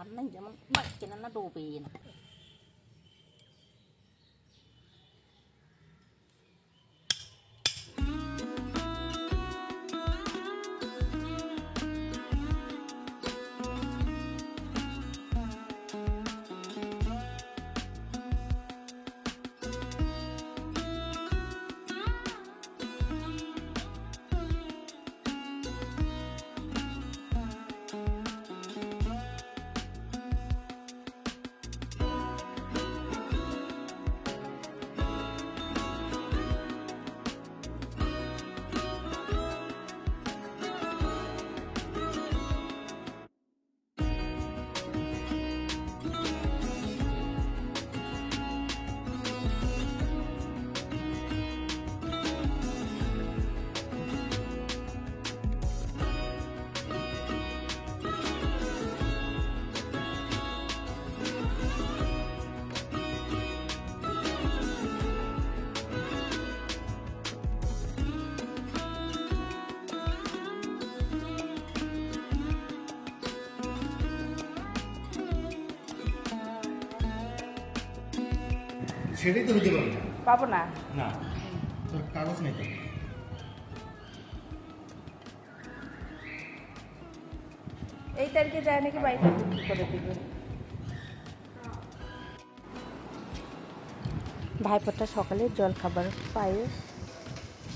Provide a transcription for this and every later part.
ามนั่นอย่มันไม่กินนั่นนะดูบีนะ সেটাই তো হতে পারবে পাবো না। না তোর কাগজ নেই তো। এই তারিখে যায় নাকি বাড়িতে বিক্রি করে দিবে। ভাইফোঁটা সকালে জলখাবার পায়েস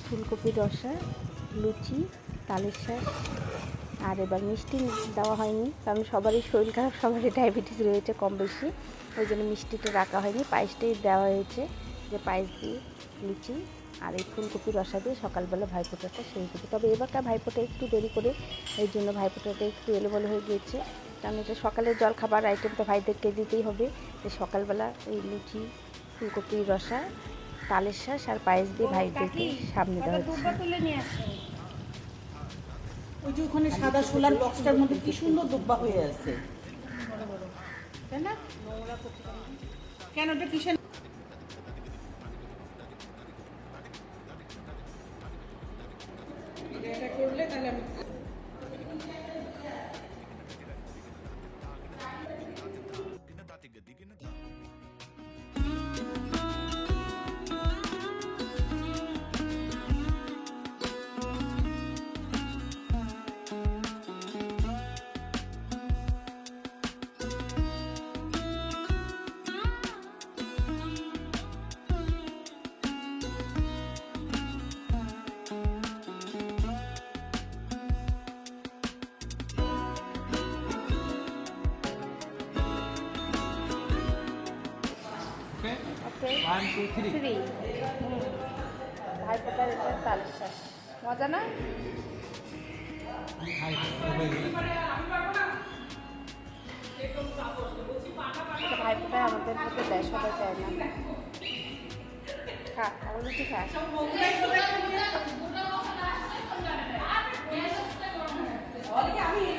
ফুলকপি রসা লুচি তালের শাঁস আর এবার মিষ্টি দেওয়া হয়নি কারণ সবারই শরীর খারাপ সবারই ডায়াবেটিস রয়েছে কম বেশি। ওই জন্য মিষ্টিটা রাখা হয়নি পায়েসটাই দেওয়া হয়েছে যে পায়েস দিয়ে লুচি আর এই ফুলকপি রসা দিয়ে সকালবেলা ভাইফোঁটাটা সেই দেবে। তবে এবারকার ভাইফোঁটা একটু দেরি করে এই জন্য ভাইফোঁটাটা একটু এলোমেলো হয়ে গিয়েছে। কারণ এটা সকালের জল খাবার আইটেম তো ভাইদেরকে দিতেই হবে যে সকালবেলা এই লুচি ফুলকপি রসা তালের শাঁস আর পায়েস দিয়ে ভাইদেরকে সামনে দেওয়া হচ্ছে। ওই যে ওখানে সাদা সোলার বক্সটার মধ্যে কি সুন্দর দুব্বা হয়ে আছে। তাই না? কেন ওটা কিসের টু থ্রি ভাইফোঁটার এটা তালের শাঁস মজা না? এটা ভাইফোঁটায় আমাদের মধ্যে দেয় সবাই দেয় না। খা আর লুচি খা। এই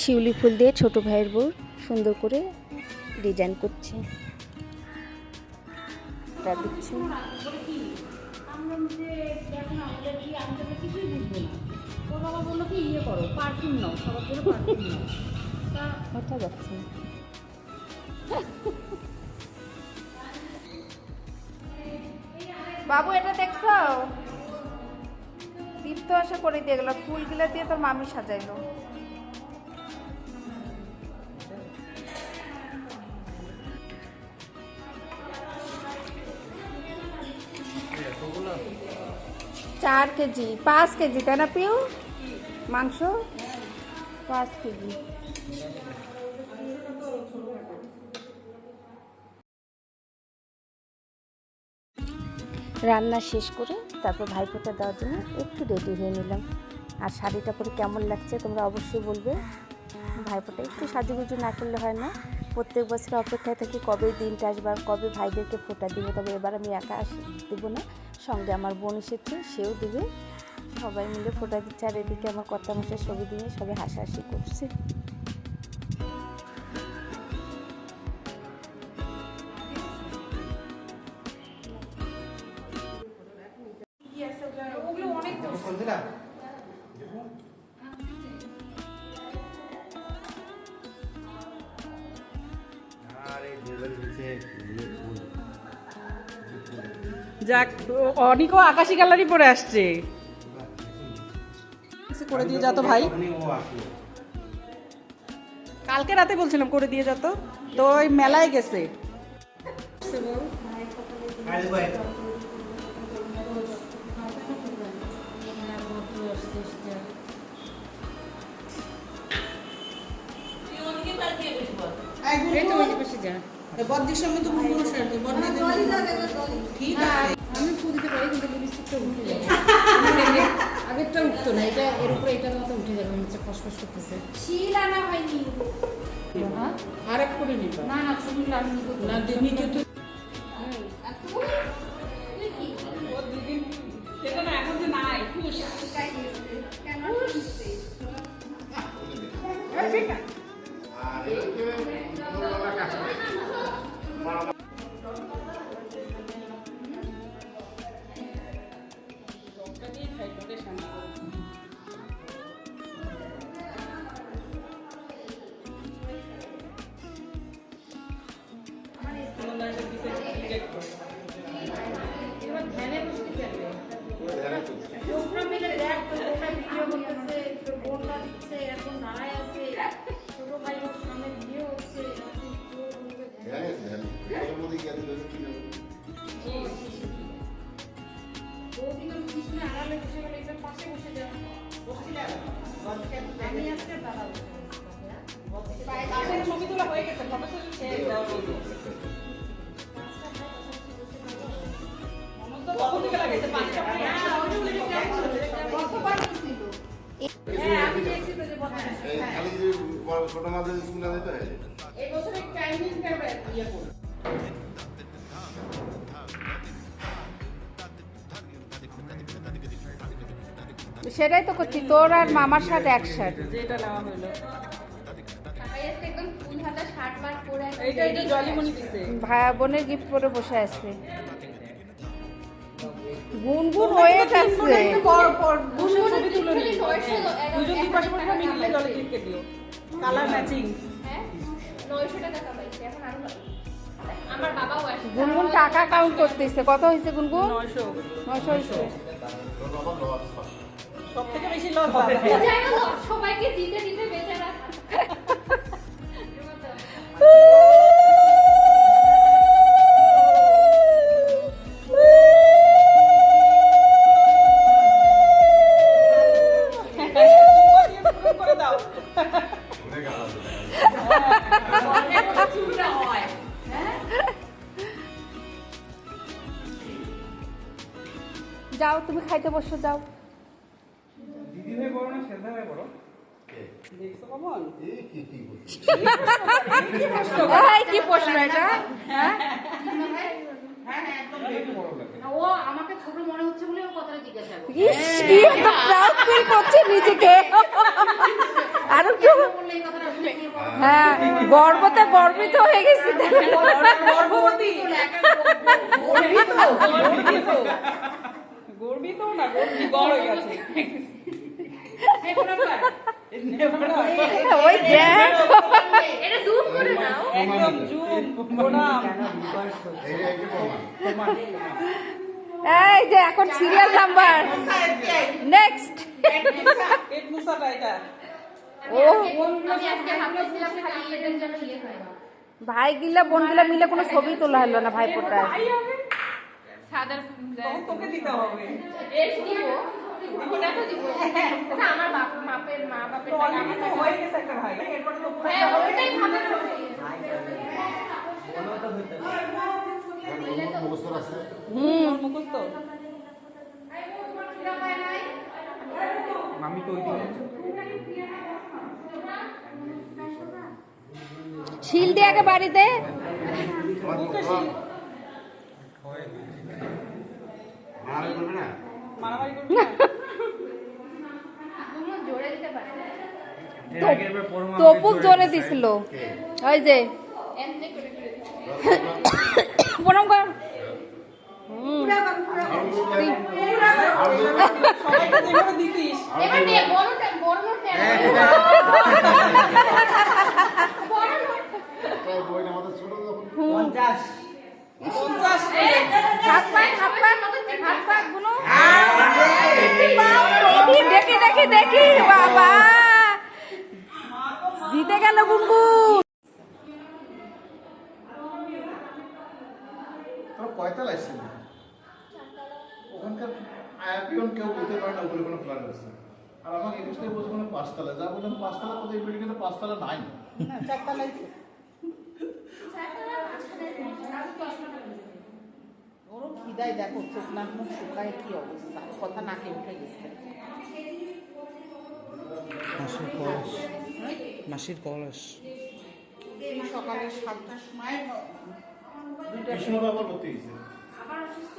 শিউলি ফুল দিয়ে ছোট ভাইয়ের বউ সুন্দর করে ডিজাইন করছে। দিচ্ছে কি ইয়ে করো? পারফিউম নাও সবার জন্য পারফিউম নাও। তা ওঠা যাচ্ছে। বাবু এটা দেখছ? দীপ্ত আসা করে দিয়ে গেল ফুলগুলা দিয়ে তোর মামি সাজাইলো। চার কেজি পাঁচ কেজি তাই না পিউ? মাংস পাঁচ কেজি। রান্না শেষ করে তারপর ভাইফোঁটা দেওয়ার জন্য একটু রেডি হয়ে নিলাম। আর শাড়িটা পরে কেমন লাগছে তোমরা অবশ্যই বলবে। ভাইফোঁটা একটু সাজুগুজু না করলে হয় না। প্রত্যেক বছর অপেক্ষায় থাকি কবে দিনটা আসবে আর কবে ভাইদেরকে ফোঁটা দিব, তবে এবার আমি একা দেবো না। সঙ্গে আমার বোন এসেছে, সেও দেবে। সবাই মিলে ফোটা দিচ্ছে আর এদিকে আমার কর্তা মাসের ছবি দিয়ে সবাই হাসাহাসি করছে। যাক অনিকও আকাশি গ্যালারি পরে আসছে। করে দিয়ে যা তো ভাই। কালকে রাতে বলছিলাম করে দিয়ে যা তো। তো ওই মেলায় গেছে। বদ্দির সঙ্গে তো কোনো ঠিক আছে আমি ফু দিতে পারি কিন্তু লিপস্টিকটা উঠে যাবে আগেরটা উঠতো না এটা এর উপরে এটার মতো উঠে যাবে মনে হচ্ছে খসখস করতেছে শিল আনা হয়নি হ্যাঁ? আর এক করে নিবা না না আমি নিবো না নিচে তো সেটা না ছোট মাদের স্কুলে যেতে হয় এই বছরে টাইমিং ইয়ে করো সেটাই তো করছি তোর আর মামার সাথে এক শার্ট যেটা নেওয়া হলো একদম ফুল হাতা শার্ট মার্ট পরে এইটা এটা জলিমনি দিছে। ভাই বোনের গিফট পরে বসে আছে। গুনগুন হয়ে যাচ্ছে। পর পর বসে ছবি তুলে নি দুজন দুই পাশে বসে মিলে জলে ক্লিকে দিও। Colour matching. গুনগুন টাকা কাউন্ট করতেছে। কত হয়েছে গুনগুন? 900 নয়শো হয়েছে। সব থেকে বেশি লস হবে সবাইকে দিতে দিতে বেচারা কি? প্রশ্ন? এটা? হ্যাঁ? ও আমাকে ছোট মনে হচ্ছে বলে ও কথাটা জিজ্ঞাসা করে ইস, কি একটা proud feel করছে নিজেকে। আর একটু হ্যাঁ গর্বতে গর্বিত হয়ে গেছি। গর্ভবতী গর্বিত না গর্বিত হয়ে গেছে। ওই দেখ। এটা জুম করে নাও। একদম জুম প্রণাম। এইটা এই যে এখন সিরিয়াল নাম্বার নেক্সট ভাই গিলা বোন গিলা মিলে কোনো ছবি তোলা হলো না ভাইপোটার। সাদার তোকে দিতে হবে। এস দিব। ওটা তো দিব। না আমার বাপ মাপের মা বাপের টাকা তো হয়ে গেছে একটা ভাই এরপরে তো হ্যাঁ ওইটাই ভাবে মুখস্থ। আছে হুম শিল দিয়ে আগে বাড়িতে। মারামারি করবে না? মারামারি জোরে তপুক জোরে দিছিল। ওই যে। এমনি করে করে প্রণাম কর। হুম সবাইকে যেভাবে দিতিস এবার দিয়ে বড় টাইম বড় নোট বড় নোট তাই বইটা আমাদের ছোট যখন পঞ্চাশ পঞ্চাশ হাত পাক হাত পাক হাত পাক গুনো দেখি দেখি দেখি বাবা জিতে গেল গুনগুন তোর কয়তাল আসছিল ওখানকার আয়াপিয়ন কেউ বলতে পারে না উপরে কোনো প্ল্যান আছে আর আমাকে একুশ থেকে বলছে কোনো পাঁচতলা যা বললাম পাঁচতলা কোথায়? বিল্ডিং তো পাঁচতলা নাই। চারতলায় ওরও খিদায় দেখো চোখ নাক মুখ শুকায় কি অবস্থা। কথা নাকে উঠে গেছে। মাসির কলস। মাসির কলস। সকালে সাতটার সময় দুইটা কৃষ্ণ ভর্তি হয়েছে। আবার অসুস্থ?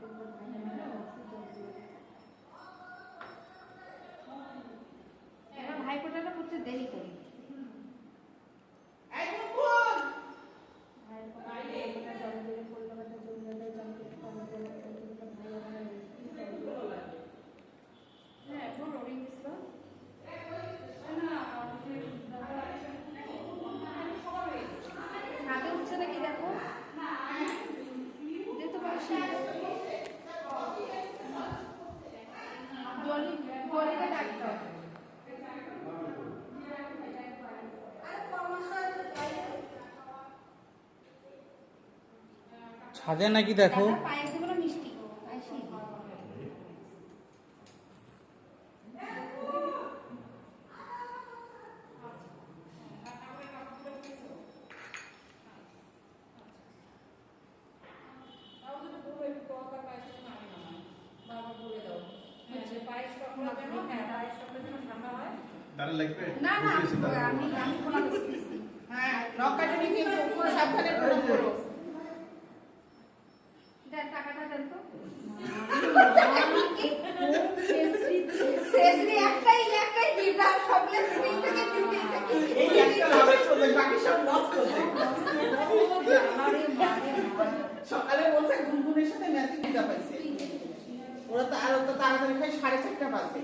এবার ভাইফোঁটাটা করতে দেরি করি হ্যাঁ বলো রিং দিছিল ছাদে উঠছে নাকি দেখো দেখতে পাচ্ছি জলি জলিকে ডাকতে হবে ছাদে নাকি দেখো? তারা লাগবে? না না আমি আমি দিচ্ছি হ্যাঁ কাটে কিন্তু সাবধানে করো দেন টাকাটা দেন তো শেষে একটাই একটাই দিটা সবলে দিতে থেকে এই একটা হবে চলে বাকি সব লস করছে সকালে বলছে সাথে মেসেজ দিতে পাইছে। ওরা তো আরও তো তাড়াতাড়ি খাই সাড়ে চারটা বাজে।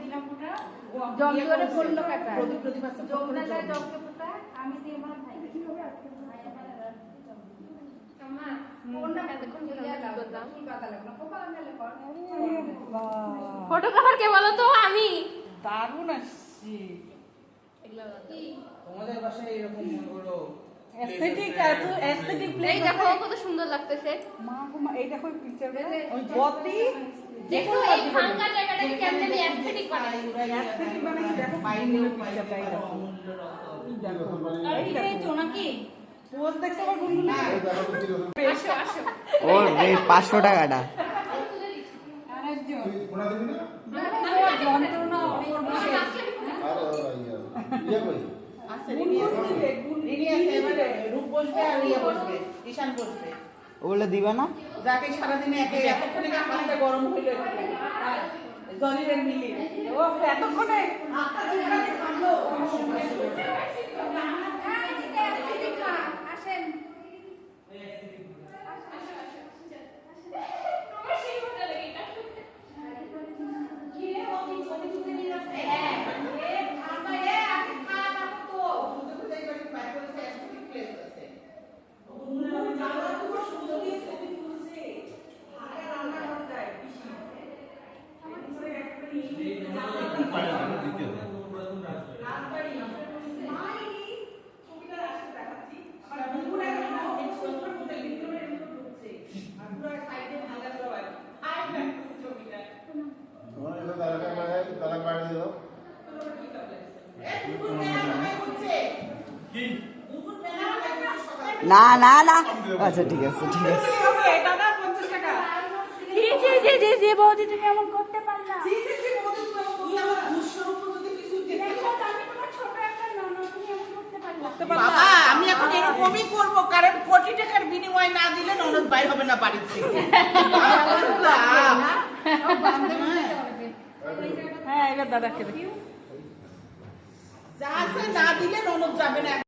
দিলাম ওটা। জমজোরে পড়ল কাটা। প্রদীপ প্রদীপ আছে যমুনা যায় জমকে পোতা আমি দিয়ে আমার ভাই আমার কোনটা এতক্ষণ লিয়া দাও ফুল পাতা লাগল পোকা লাগলে কর ফটোগ্রাফার কে বলো তো আমি দারুণ আসছি তোমাদের বাসায় এরকম মনে করো এত দেখো কত সুন্দর লাগতেছে মা গো মা এই দেখো পিকচার বতি দেখো এই ফাঙ্কা জায়গাটাকে কেমনে আমি অ্যাস্থেটিক বানাই অ্যাস্থেটিক বানাইছি দেখো পাইনি পিকচারটা এই দেখো এই তো নাকি পোজ দেখছ গুনগুন। ওর এই টাকাটা। তুই কোনা দিবি না? যন্ত্রণা অপূর্ব আরে বাবা, ইয়া। কই? রিনি আছে। এবারে রূপ বসবে আর ইয়ে বসবে ঈশান বসবে। ওগুলো দিবে না? যাকে সারাদিনে একে এতক্ষণে পানিটা গরম হইল জলিলের মিলি। ও এতক্ষণে? Yeah. না না না। আচ্ছা ঠিক আছে ঠিক আছে। জি জি জি জি বৌদি তুমি এমন করতে পারলা। বাবা আমি এখন এরকমই করব। কারণ কোটি টাকার বিনিময় না দিলে ননদ বাইর হবে না বাড়ির থেকে। হ্যাঁ এবার দাদাকে দেখি। যা আছে না দিলে ননদ যাবে না।